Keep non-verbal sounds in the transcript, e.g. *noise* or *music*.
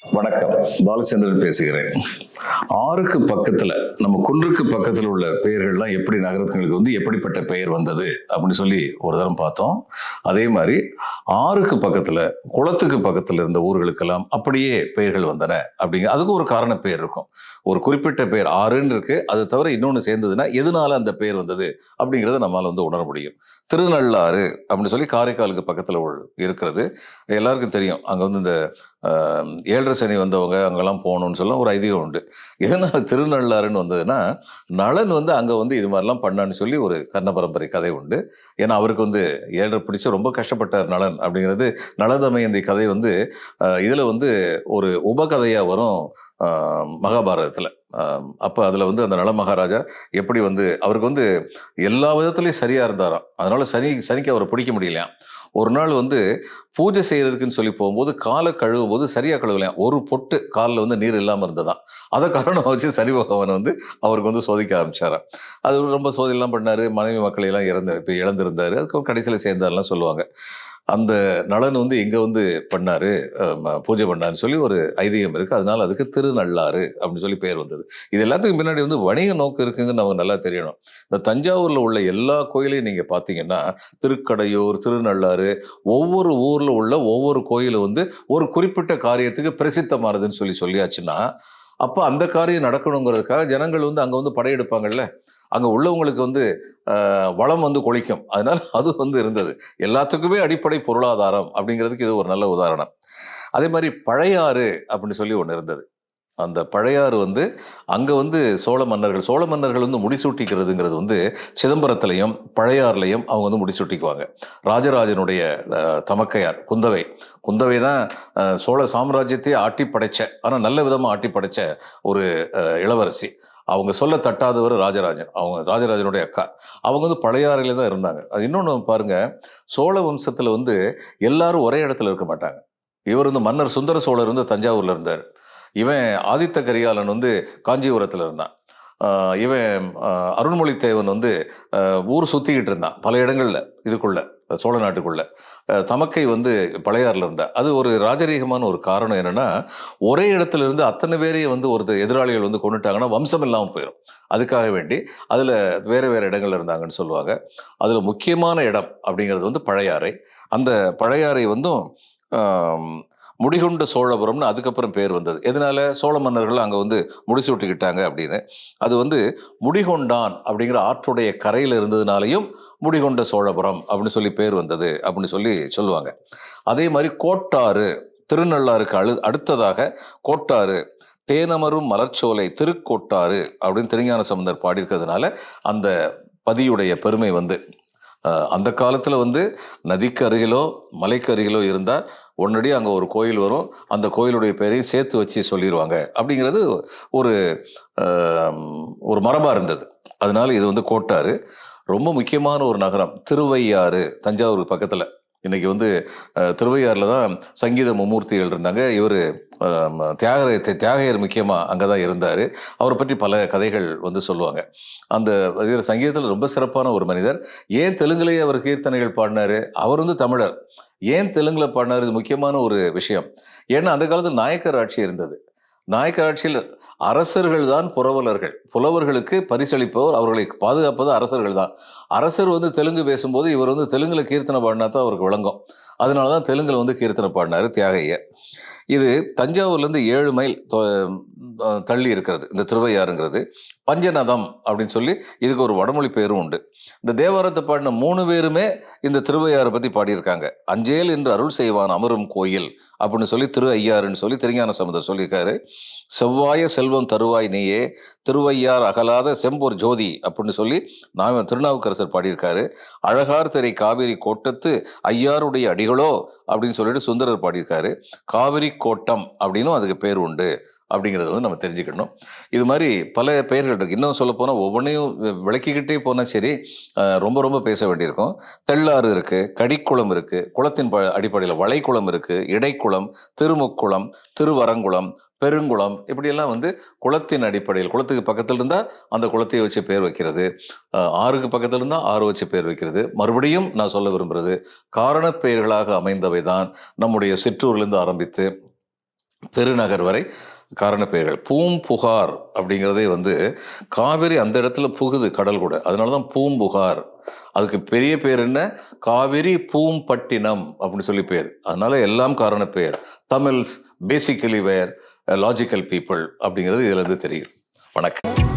வணக்கம். பாலச்சந்திரன் பேசுகிறேன். ஆறுக்கு பக்கத்தில் நம்ம குன்றுக்கு பக்கத்தில் உள்ள பெயர்கள்லாம் எப்படி நகரத்துங்களுக்கு வந்து எப்படிப்பட்ட பெயர் வந்தது அப்படின்னு சொல்லி ஒரு தரம் பார்த்தோம். அதே மாதிரி ஆறுக்கு பக்கத்தில் குளத்துக்கு பக்கத்தில் இருந்த ஊர்களுக்கெல்லாம் அப்படியே பெயர்கள் வந்தன. அப்படிங்க அதுக்கு ஒரு காரண பெயர் இருக்கும். ஒரு குறிப்பிட்ட பெயர் ஆறுன்னு இருக்கு. அது தவிர இன்னொன்று சேர்ந்ததுன்னா எதனால அந்த பெயர் வந்தது அப்படிங்கிறத நம்மால் வந்து உணர முடியும். திருநள்ளாறு அப்படின்னு சொல்லி காரைக்காலுக்கு பக்கத்தில் இருக்கிறது. எல்லாருக்கும் தெரியும். அங்கே வந்து இந்த ஏழரை சனி வந்தவங்க அங்கெல்லாம் போகணும்னு சொல்ல ஒரு ஐதீகம் உண்டு. எதனால் திருநள்ளாறுன்னு வந்ததுன்னா நளன் வந்து அங்கே வந்து இது மாதிரிலாம் பண்ணான்னு சொல்லி ஒரு கர்ண பரம்பரை கதை உண்டு. ஏன்னா அவருக்கு வந்து ஏழரை பிடிச்சு ரொம்ப கஷ்டப்பட்டார் நளன் அப்படிங்கிறது நலதமயந்தி கதை வந்து இதில் வந்து ஒரு உபகதையாக வரும் மகாபாரதத்தில். அப்போ அதில் வந்து அந்த நல மகாராஜா எப்படி வந்து அவருக்கு வந்து எல்லா விதத்துலேயும் சரியாக இருந்தாராம். அதனால் சனி சனிக்கு அவரை பிடிக்க முடியலையாம். ஒரு நாள் வந்து பூஜை செய்கிறதுக்குன்னு சொல்லி போகும்போது காலை கழுவும் போது சரியாக கழுவலையா? ஒரு பொட்டு காலில் வந்து நீர் இல்லாமல் இருந்ததா அதை காரணம் வச்சு சனி பகவான் வந்து அவருக்கு வந்து சோதிக்க ஆரம்பிச்சாராம். அது ரொம்ப சோதனைலாம் பண்ணார். மனைவி மக்களையெல்லாம் இறந்து இப்போ இழந்திருந்தார். அதுக்கப்புறம் கடைசியில் சேர்ந்தாருலாம் சொல்லுவாங்க. அந்த நலன் வந்து எங்கே வந்து பண்ணார்? ம- பூஜை பண்ணாருன்னு சொல்லி ஒரு ஐதீகம் இருக்குது அதனால் அதுக்கு திருநள்ளாறு அப்படின்னு சொல்லி பேர் வந்தது. இது எல்லாத்துக்கும் பின்னாடி வந்து வணிக நோக்கு இருக்குங்கன்னு நமக்கு நல்லா தெரியணும். இந்த தஞ்சாவூரில் உள்ள எல்லா கோயிலையும் நீங்கள் பார்த்தீங்கன்னா திருக்கடையூர் திருநள்ளாறு ஒவ்வொரு ஊரில் உள்ள ஒவ்வொரு கோயிலும் வந்து ஒரு குறிப்பிட்ட காரியத்துக்கு பிரசித்தமானதுன்னு சொல்லி சொல்லியாச்சுன்னா அப்போ அந்த காரியம் நடக்கணுங்கிறதுக்காக ஜனங்கள் வந்து அங்கே வந்து படையெடுப்பாங்கல்ல? அங்கே உள்ளவங்களுக்கு வந்து வளம் வந்து கொளிக்கும். அதனால் *laughs* அது வந்து இருந்தது. எல்லாத்துக்குமே அடிப்படை பொருளாதாரம் அப்படிங்கிறதுக்கு இது ஒரு நல்ல உதாரணம். அதே மாதிரி பழையாறு அப்படின்னு சொல்லி ஒன்று இருந்தது. அந்த பழையாறு வந்து அங்கே வந்து சோழ மன்னர்கள் சோழ மன்னர்கள் வந்து முடிசூட்டிக்கிறதுங்கிறது வந்து சிதம்பரத்துலையும் பழையாறுலையும் அவங்க வந்து முடிசூட்டிக்குவாங்க. ராஜராஜனுடைய தமக்கையார் குந்தவை. குந்தவை தான் சோழ சாம்ராஜ்யத்தையே ஆட்டி படைச்ச ஆனால் நல்ல விதமாக ஆட்டி படைச்ச ஒரு இளவரசி. அவங்க சொல்ல தட்டாதவர் ராஜராஜன். அவங்க ராஜராஜனுடைய அக்கா. அவங்க வந்து பழையாறையில தான் இருந்தாங்க. அது இன்னொன்று பாருங்க சோழ வம்சத்தில் வந்து எல்லாரும் ஒரே இடத்துல இருக்க மாட்டாங்க. இவர் வந்து மன்னர் சுந்தர சோழர் வந்து தஞ்சாவூரில் இருந்தார். இவன் ஆதித்த கரிகாலன் வந்து காஞ்சிபுரத்தில் இருந்தான். இவன் அருண்மொழித்தேவன் வந்து ஊர் சுற்றிக்கிட்டு இருந்தான் பல இடங்களில் இதுக்குள்ளே. சோழ நாட்டுக்குள்ள தமக்கை வந்து பழையாறில் இருந்தா. அது ஒரு ராஜரீகமான ஒரு காரணம் என்னென்னா ஒரே இடத்துல இருந்து அத்தனை பேரையும் வந்து ஒருத்தர் எதிராளிகள் வந்து கொண்டுட்டாங்கன்னா வம்சம் இல்லாமல் போயிடும் அதுக்காக வேண்டி அதில் வேறு வேறு இடங்கள்ல இருந்தாங்கன்னு சொல்லுவாங்க. அதில் முக்கியமான இடம் அப்படிங்கிறது வந்து பழையாறை. அந்த பழையாறை வந்தும் முடிகொண்ட சோழபுரம்னு அதுக்கப்புறம் பேர் வந்தது. எதனால? சோழ மன்னர்கள் அங்கே வந்து முடிசூட்டிக்கிட்டாங்க அப்படின்னு. அது வந்து முடிகொண்டான் அப்படிங்கிற ஆற்றுடைய கரையில் இருந்ததுனாலையும் முடிகொண்ட சோழபுரம் அப்படின்னு சொல்லி பேர் வந்தது அப்படின்னு சொல்லி சொல்லுவாங்க. அதே மாதிரி கோட்டாறு திருநள்ளாறுக்கு அழு அடுத்ததாக கோட்டாறு தேனமரும் மலர்ச்சோலை திருக்கோட்டாறு அப்படின்னு திருஞான சம்பந்தர் பாடியிருக்கிறதுனால அந்த பதியுடைய பெருமை வந்து அந்த காலத்தில் வந்து நதிக்கு அருகிலோ மலைக்கு அருகிலோ இருந்தால் உடனடி அங்கே ஒரு கோயில் வரும். அந்த கோயிலுடைய பேரையும் சேர்த்து வச்சு சொல்லிடுவாங்க அப்படிங்கிறது ஒரு ஒரு மரபாக இருந்தது. அதனால இது வந்து கோட்டாறு. ரொம்ப முக்கியமான ஒரு நகரம். திருவையாறு தஞ்சாவூர் பக்கத்தில். இன்னைக்கு வந்து திருவையாறில் தான் சங்கீத மும்மூர்த்திகள் இருந்தாங்க. இவர் தியாக தியாகையர் முக்கியமாக அங்கே தான் இருந்தார். அவரை பற்றி பல கதைகள் வந்து சொல்லுவாங்க. அந்த இவர் சங்கீதத்தில் ரொம்ப சிறப்பான ஒரு மனிதர். ஏன் தெலுங்குலேயே அவர் கீர்த்தனைகள் பாடினாரு? அவர் வந்து தமிழர். ஏன் தெலுங்கில் பாடினார்? இது முக்கியமான ஒரு விஷயம். ஏன்னா அந்த காலத்தில் நாயக்கர் ஆட்சி இருந்தது. நாயக்கராட்சியில் அரசர்கள் தான் புரவலர்கள். புலவர்களுக்கு பரிசளிப்பவர் அவர்களை பாதுகாப்பது அரசர்கள் தான் அரசர் வந்து தெலுங்கு பேசும்போது இவர் வந்து தெலுங்கில் கீர்த்தனை பாடினா தான் அவருக்கு விளங்கும். அதனால தான் தெலுங்கில் வந்து கீர்த்தனை பாடினாரு தியாகையர் இது தஞ்சாவூர்லேருந்து ஏழு மைல் தள்ளி இருக்கிறது. இந்த திருவையாறுங்கிறது. பஞ்சநதம் அப்படின்னு சொல்லி இதுக்கு ஒரு வடமொழி பேரும் உண்டு. இந்த தேவாரத்தை பாடின மூணு பேருமே இந்த திருவையாறு பற்றி பாடியிருக்காங்க. அஞ்சேல் என்று அருள் செய்வான் அமரும் கோயில் அப்படின்னு சொல்லி திரு ஐயாருன்னு சொல்லி திருஞான சம்பந்தர் சொல்லியிருக்காரு. செவ்வாய செல்வம் தருவாய் நீயே திருவையார் அகலாத செம்பூர் ஜோதி அப்படின்னு சொல்லி நாம திருநாவுக்கரசர் பாடியிருக்காரு. அழகார் திரை காவிரி கோட்டத்து ஐயாருடைய அடிகளோ அப்படின்னு சொல்லிட்டு சுந்தரர் பாடியிருக்காரு. காவிரி கோட்டம் அப்படின்னும் அதுக்கு பேர் உண்டு. அப்படிங்கிறத வந்து நம்ம தெரிஞ்சுக்கணும். இது மாதிரி பல பெயர்கள் இருக்குது இன்னும் சொல்ல போனால் ஒவ்வொன்றையும் விளக்கிக்கிட்டே போனால் சரி ரொம்ப ரொம்ப பேச வேண்டியிருக்கும். தெள்ளாறு இருக்குது கடிக்குளம் இருக்குது குளத்தின் ப அடிப்படையில் வளைக்குளம் இருக்குது இடைக்குளம் திருமுக்குளம் திருவரங்குளம் பெருங்குளம் இப்படியெல்லாம் வந்து குளத்தின் அடிப்படையில் குளத்துக்கு பக்கத்தில் இருந்தால் அந்த குளத்தை வச்சு பேர் வைக்கிறது. ஆறுக்கு பக்கத்தில் இருந்தால் ஆறு வச்சு பேர் வைக்கிறது. மறுபடியும் நான் சொல்ல விரும்புகிறது காரணப் பெயர்களாக அமைந்தவை தான் நம்முடைய சிற்றூர்லேருந்து ஆரம்பித்து பெருநகர் வரை காரண பெயர்கள். பூம்புகார் அப்படிங்கிறதே வந்து காவிரி அந்த இடத்துல புகுது கடல் கூட. அதனால தான் பூம்புகார் அதுக்கு பெரிய பேர் என்ன? காவிரி பூம்பட்டினம் அப்படின்னு சொல்லி பேர். அதனால எல்லாம் காரண பெயர். Tamils basically were logical people அப்படிங்கிறது இதுல இருந்து தெரியுது. வணக்கம்.